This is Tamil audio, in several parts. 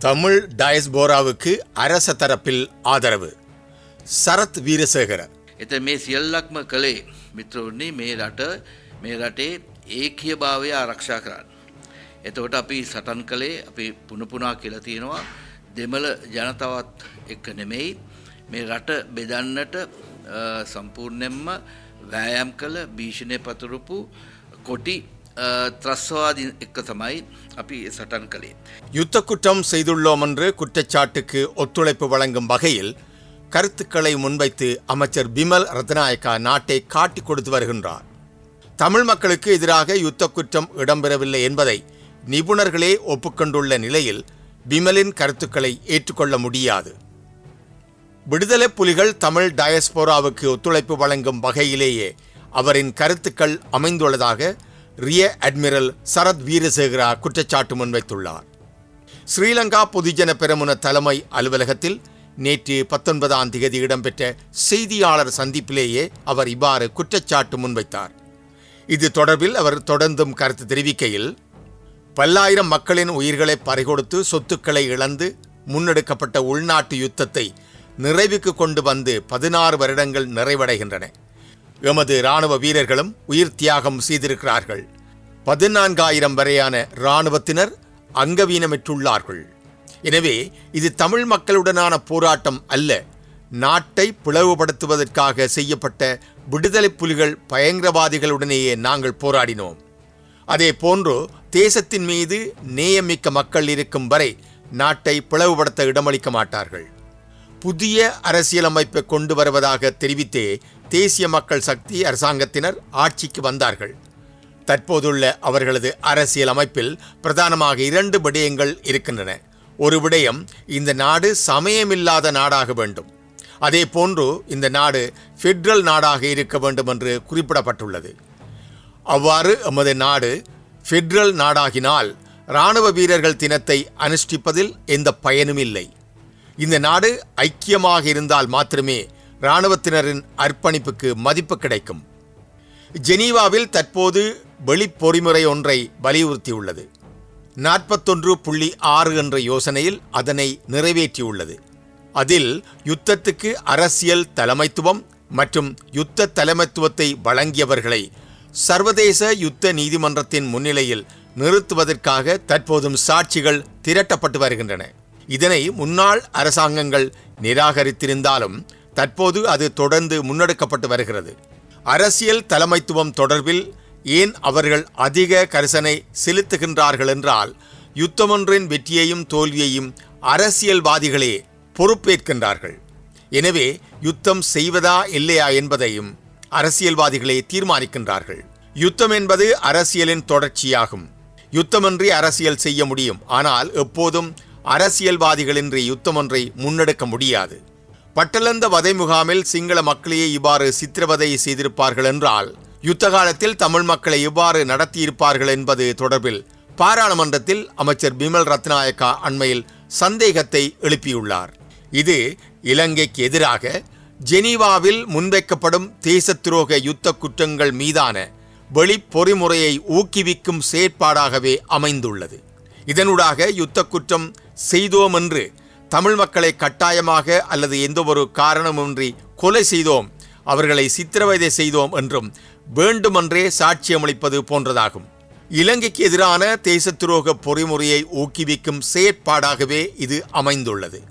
தமிழ் டயஸ்போராவுக்கு அரச தரப்பில் ஆதரவு சரத் வீரசேகர එත මේ සියල්ලක්ම කළේ මිත්‍රවරණි මේ රට මේ රටේ ඒකීය භාවය ආරක්ෂා කරන්න. එතකොට අපි සටන් කළේ අපි පුනපුනා කියලා තියෙනවා දෙමළ ජනතාවත් එක්ක නෙමෙයි මේ රට බෙදන්නට අ, සම්පූර්ණයෙන්ම වෑයම් කළ භීෂණය පතුරපු කොටි අ, ත්‍රස්වාදී එක්ක තමයි අපි සටන් කළේ. யுத்த குற்றம் செய்துள்ளோம் என்று குற்றச்சாட்டுக்கு ஒத்துழைப்பு வழங்கும் வகையில் கருத்துக்களை முன்வைத்து அமைச்சர் பிமல் ரத்நாயக்கா நாட்டை காட்டிக் கொடுத்து வருகின்றார் தமிழ் மக்களுக்கு எதிராக யுத்த குற்றம் இடம்பெறவில்லை என்பதை நிபுணர்களே ஒப்புக்கொண்டுள்ள நிலையில் பிமலின் கருத்துக்களை ஏற்றுக்கொள்ள முடியாது விடுதலை புலிகள் தமிழ் டயஸ்போராவுக்கு ஒத்துழைப்பு வழங்கும் வகையிலேயே அவரின் கருத்துக்கள் அமைந்துள்ளதாக ரிய அட்மிரல் சரத் வீரசேகரா குற்றச்சாட்டு முன்வைத்துள்ளார். ஸ்ரீலங்கா பொதுஜன பெருமுன தலைமை அலுவலகத்தில் நேற்று பத்தொன்பதாம் தேதி இடம்பெற்ற செய்தியாளர் சந்திப்பிலேயே அவர் இவ்வாறு குற்றச்சாட்டு முன்வைத்தார். இது தொடர்பில் அவர் தொடர்ந்தும் கருத்து தெரிவிக்கையில் பல்லாயிரம் மக்களின் உயிர்களை பறிகொடுத்து சொத்துக்களை இழந்து முன்னெடுக்கப்பட்ட உள்நாட்டு யுத்தத்தை நிறைவுக்கு கொண்டு வந்து பதினாறு வருடங்கள் நிறைவடைகின்றன. எமது இராணுவ வீரர்களும் உயிர் தியாகம் செய்திருக்கிறார்கள். பதினான்காயிரம் வரையான இராணுவத்தினர் அங்கவீனமிட்டுள்ளார்கள் எனவே இது தமிழ் மக்களுடனான போராட்டம் அல்ல. நாட்டை பிளவுபடுத்துவதற்காக செய்யப்பட்ட விடுதலை புலிகள் பயங்கரவாதிகளுடனேயே நாங்கள் போராடினோம். அதே போன்று தேசத்தின் மீது நேயமிக்க மக்கள் இருக்கும் வரை நாட்டை பிளவுபடுத்த இடமளிக்க மாட்டார்கள். புதிய அரசியலமைப்பை கொண்டு வருவதாக தெரிவித்தே தேசிய மக்கள் சக்தி அரசாங்கத்தினர் ஆட்சிக்கு வந்தார்கள். தற்போதுள்ள அவர்களது அரசியல் அமைப்பில் பிரதானமாக இரண்டு விடயங்கள் இருக்கின்றன. ஒரு விடயம் இந்த நாடு சமயமில்லாத நாடாக வேண்டும். அதே போன்று இந்த நாடு ஃபெட்ரல் நாடாக இருக்க வேண்டும் என்று குறிப்பிடப்பட்டுள்ளது. அவ்வாறு எமது நாடு ஃபெட்ரல் நாடாகினால் இராணுவ வீரர்கள் தினத்தை அனுஷ்டிப்பதில் எந்த பயனும் இல்லை இந்த நாடு ஐக்கியமாக இருந்தால் மாத்திரமே இராணுவத்தினரின் அர்ப்பணிப்புக்கு மதிப்பு கிடைக்கும். ஜெனீவாவில் தற்போது வெளிப்பொறிமுறை ஒன்றை வலியுறுத்தியுள்ளது. நாற்பத்தொன்று புள்ளி ஆறு என்ற யோசனையில் அதனை நிறைவேற்றியுள்ளது. அதில் யுத்தத்துக்கு அரசியல் தலைமைத்துவம் மற்றும் யுத்த தலைமைத்துவத்தை வழங்கியவர்களை சர்வதேச யுத்த நீதிமன்றத்தின் முன்னிலையில் நிறுத்துவதற்காக தற்போதும் சாட்சிகள் திரட்டப்பட்டு வருகின்றன. இதனை முன்னாள் அரசாங்கங்கள் நிராகரித்திருந்தாலும் தற்போது அது தொடர்ந்து முன்னெடுக்கப்பட்டு வருகிறது. அரசியல் தலைமைத்துவம் தொடர்பில் ஏன் அவர்கள் அதிக கரிசனை செலுத்துகின்றார்கள் என்றால் யுத்தமொன்றின் வெற்றியையும் தோல்வியையும் அரசியல்வாதிகளே பொறுப்பேற்கின்றார்கள். எனவே யுத்தம் செய்வதா இல்லையா என்பதையும் அரசியல்வாதிகளே தீர்மானிக்கின்றார்கள். யுத்தம் என்பது அரசியலின் தொடர்ச்சியாகும். யுத்தமின்றி அரசியல் செய்ய முடியும். ஆனால் எப்போதும் அரசியல்வாதிகளின்றி யுத்தமொன்றை முன்னெடுக்க முடியாது. பட்டலந்த வதை முகாமில் சிங்கள மக்களையே இவ்வாறு சித்திரவதை செய்திருப்பார்கள் என்றால் யுத்த காலத்தில் தமிழ் மக்களை இவ்வாறு நடத்தியிருப்பார்கள் என்பது தொடர்பில் பாராளுமன்றத்தில் அமைச்சர் பிமல் ரத்நாயக்கா அண்மையில் சந்தேகத்தை எழுப்பியுள்ளார். இது இலங்கைக்கு எதிராக ஜெனீவாவில் முன்வைக்கப்படும் தேசத்துரோக யுத்த குற்றங்கள் மீதான வெளிப்பொறிமுறையை ஊக்குவிக்கும் செயற்பாடாகவே அமைந்துள்ளது. இதனூடாக யுத்த குற்றம் செய்தோம் என்று தமிழ் மக்களை கட்டாயமாக அல்லது எந்த ஒரு காரணமின்றி கொலை செய்தோம் அவர்களை சித்திரவதை செய்தோம் என்றும் வேண்டுமென்றே சாட்சியமளிப்பது போன்றதாகும். இலங்கைக்கு எதிரான தேசத்துரோக பொறிமுறையை ஊக்குவிக்கும் செயற்பாடாகவே இது அமைந்துள்ளது.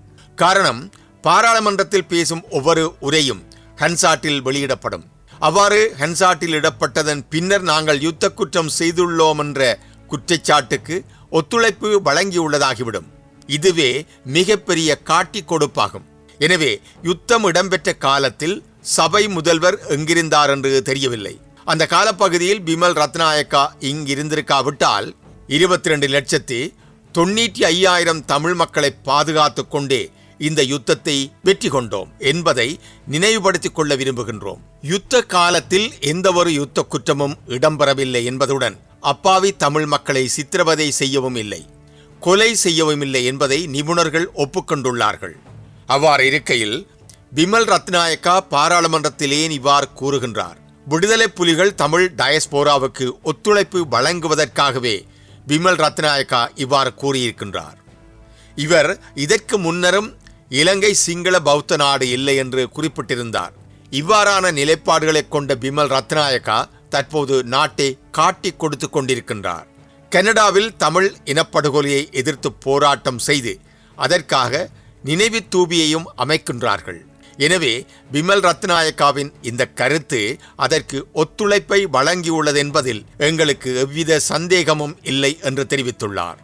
காரணம் பாராளுமன்றத்தில் பேசும் ஒவ்வொரு உரையும் ஹன்சாட்டில் வெளியிடப்படும். அவ்வாறு ஹன்சாட்டில் இடப்பட்டதன் பின்னர் நாங்கள் யுத்த குற்றம் செய்துள்ளோம் என்ற குற்றச்சாட்டுக்கு ஒத்துழைப்பு வழங்கியுள்ளதாகிவிடும். இதுவே மிகப்பெரிய காட்டிக் கொடுப்பாகும். எனவே யுத்தம் இடம்பெற்ற காலத்தில் சபை முதல்வர் எங்கிருந்தார் என்று தெரியவில்லை. அந்த காலப்பகுதியில் பிமல் ரத்நாயக்கா இங்கிருந்திருக்காவிட்டால் இருபத்தி ரெண்டு லட்சத்தி தொண்ணூற்றி ஐயாயிரம் தமிழ் மக்களை பாதுகாத்து கொண்டே இந்த யுத்தத்தை வெற்றி கொண்டோம் என்பதை நினைவுபடுத்திக் கொள்ள விரும்புகின்றோம். யுத்த காலத்தில் எந்தவொரு யுத்த குற்றமும் இடம்பெறவில்லை என்பதுடன் அப்பாவி தமிழ் மக்களை சித்திரவதை செய்யவும் இல்லை. கொலை செய்யவும் இல்லை என்பதை நிபுணர்கள் ஒப்புக்கொண்டுள்ளார்கள். அவ்வாறு இருக்கையில் விமல் ரத்நாயக்கா பாராளுமன்றத்தில் ஏன் இவ்வாறு கூறுகின்றார். விடுதலை புலிகள் தமிழ் டயஸ்போராவுக்கு ஒத்துழைப்பு வழங்குவதற்காகவே விமல் ரத்நாயக்கா இவ்வாறு கூறியிருக்கின்றார். இவர் இதற்கு முன்னரும் இலங்கை சிங்கள பௌத்த நாடு இல்லை என்று குறிப்பிட்டிருந்தார். இவ்வாறான நிலைப்பாடுகளை கொண்ட விமல் ரத்நாயக்கா தற்போது நாட்டை காட்டிக் கொடுத்து கொண்டிருக்கின்றார். கனடாவில் தமிழ் இனப்படுகொலையை எதிர்த்து போராட்டம் செய்து அதற்காக நினைவு தூபியையும் அமைக்கின்றார்கள். எனவே விமல் ரத்நாயக்காவின் இந்த கருத்து அதற்கு ஒத்துழைப்பை வழங்கியுள்ளதென்பதில் எங்களுக்கு எவ்வித சந்தேகமும் இல்லை என்று தெரிவித்துள்ளார்.